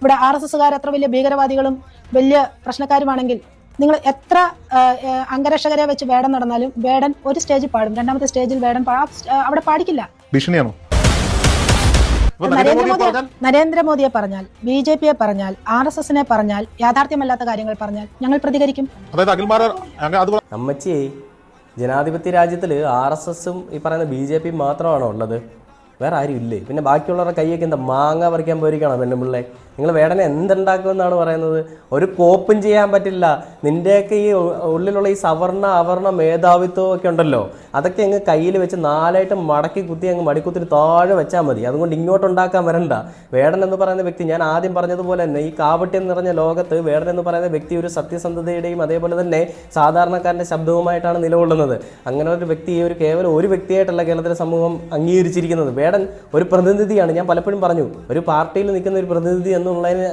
ഇവിടെ R S എസ്സുകാർ അത്ര വലിയ ഭീകരവാദികളും വലിയ പ്രശ്നക്കാരുമാണെങ്കിൽ നിങ്ങൾ എത്ര അംഗരക്ഷകരെ വെച്ച് വേടൻ നടന്നാലും വേടൻ ഒരു സ്റ്റേജിൽ പാടും. രണ്ടാമത്തെ സ്റ്റേജിൽ വേടൻ അവിടെ പാടിക്കില്ല. ഭീഷണിയാണോ? നരേന്ദ്രമോദിയെ പറഞ്ഞാൽ? ബി ജെ പിയെ പറഞ്ഞാൽ ആർ എസ് എസിനെ പറഞ്ഞാൽ യാഥാർത്ഥ്യമല്ലാത്ത കാര്യങ്ങൾ പറഞ്ഞാൽ ഞങ്ങൾ പ്രതികരിക്കും. അമ്മച്ചി ജനാധിപത്യ രാജ്യത്തിൽ ആർ എസ് എസും ഈ പറയുന്ന ബി ജെ പിയും മാത്രമാണോ ഉള്ളത്? വേറെ ആരും ഇല്ലേ പിന്നെ ബാക്കിയുള്ളവരുടെ കൈയൊക്കെ എന്താ മാങ്ങ പറിക്കാൻ പോയിരിക്കണോ പെണ്ണുപിള്ളേ നിങ്ങൾ വേടനെ എന്തുണ്ടാക്കുമെന്നാണ് പറയുന്നത്? ഒരു കോപ്പും ചെയ്യാൻ പറ്റില്ല. നിന്റെയൊക്കെ ഈ ഉള്ളിലുള്ള ഈ സവർണ അവർണ മേധാവിത്വം ഒക്കെ ഉണ്ടല്ലോ. അതൊക്കെ അങ്ങ് കയ്യിൽ വെച്ച് നാലായിട്ട് മടക്കി കുത്തി അങ്ങ് മടിക്കുത്തിന് താഴെ വെച്ചാൽ മതി. അതുകൊണ്ട് ഇങ്ങോട്ട് ഉണ്ടാക്കാൻ വരണ്ട. വേടൻ എന്ന് പറയുന്ന വ്യക്തി ഞാൻ ആദ്യം പറഞ്ഞതുപോലെ തന്നെ ഈ കാവട്ടി നിറഞ്ഞ ലോകത്ത് വേടൻ എന്ന് പറയുന്ന വ്യക്തി ഒരു സത്യസന്ധതയുടെയും അതേപോലെ തന്നെ സാധാരണക്കാരന്റെ ശബ്ദവുമായിട്ടാണ് നിലകൊള്ളുന്നത്. അങ്ങനെ ഒരു വ്യക്തി ഒരു കേവലം ഒരു വ്യക്തിയായിട്ടല്ല കേരളത്തിലെ സമൂഹം അംഗീകരിച്ചിരിക്കുന്നത്. വേടൻ ഒരു പ്രതിനിധിയാണ്. ഞാൻ പലപ്പോഴും പറഞ്ഞു ഒരു പാർട്ടിയിൽ നിൽക്കുന്ന ഒരു പ്രതിനിധി എന്നുള്ളതിന്